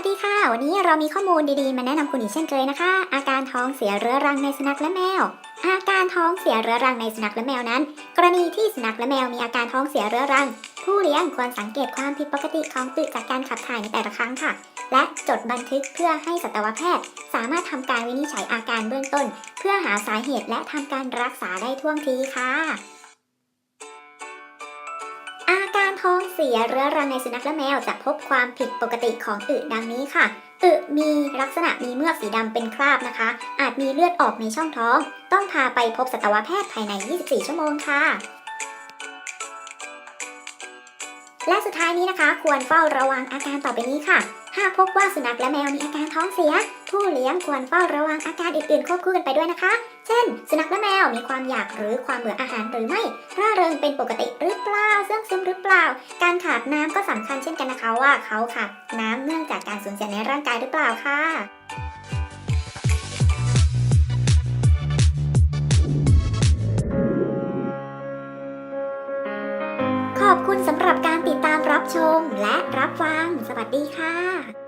วัสดีค่ะ วันนี้เรามีข้อมูลดีๆ มาแนะนำคุณอีกเช่นเคยนะคะ อาการท้องเสียเรื้อรังในสุนัขและแมว อาการท้องเสียเรื้อรังในสุนัขและแมวนั้น กรณีที่สุนัขและแมวมีอาการท้องเสียเรื้อรัง ผู้เลี้ยงควรสังเกตความผิดปกติของอึจากการขับถ่ายในแต่ละครั้งค่ะ และจดบันทึกเพื่อให้สัตวแพทย์ สามารถทำการวินิจฉัยอาการเบื้องต้น เพื่อหาสาเหตุและทำการรักษาได้ท่วงทีค่ะ ท้องเสียเรื้อรังในสุนัขและแมวจะพบความผิดปกติของอึดังนี้ค่ะ อึมีลักษณะมีเมือกสีดำเป็นคราบนะคะ อาจมีเลือดออกในช่องท้อง ต้องพาไปพบสัตวแพทย์ภายใน 24 ชั่วโมงค่ะ และสุดท้ายนี้นะคะ ควรเฝ้าระวังอาการต่อไปนี้ค่ะหากพบว่าสุนัขและแมวมีอาการท้องเสีย ผู้เลี้ยงควรเฝ้าระวังอาการอื่นๆควบคู่กันไปด้วยนะคะ เช่น สุนัขและแมวมีความอยากหรือความเบื่ออาหารหรือไม่ร่า เริงเป็นปกติหรือเปล่าเสื่องซึมหรือเปล่า การขาดน้ำก็สำคัญเช่นกันนะคะว่าเขาขาดน้ำเนื่องจากการสูญเสียในร่างกายหรือเปล่าค่ะขอบคุณสำหรับการติดตามรับชมและรับฟัง สวัสดีค่ะ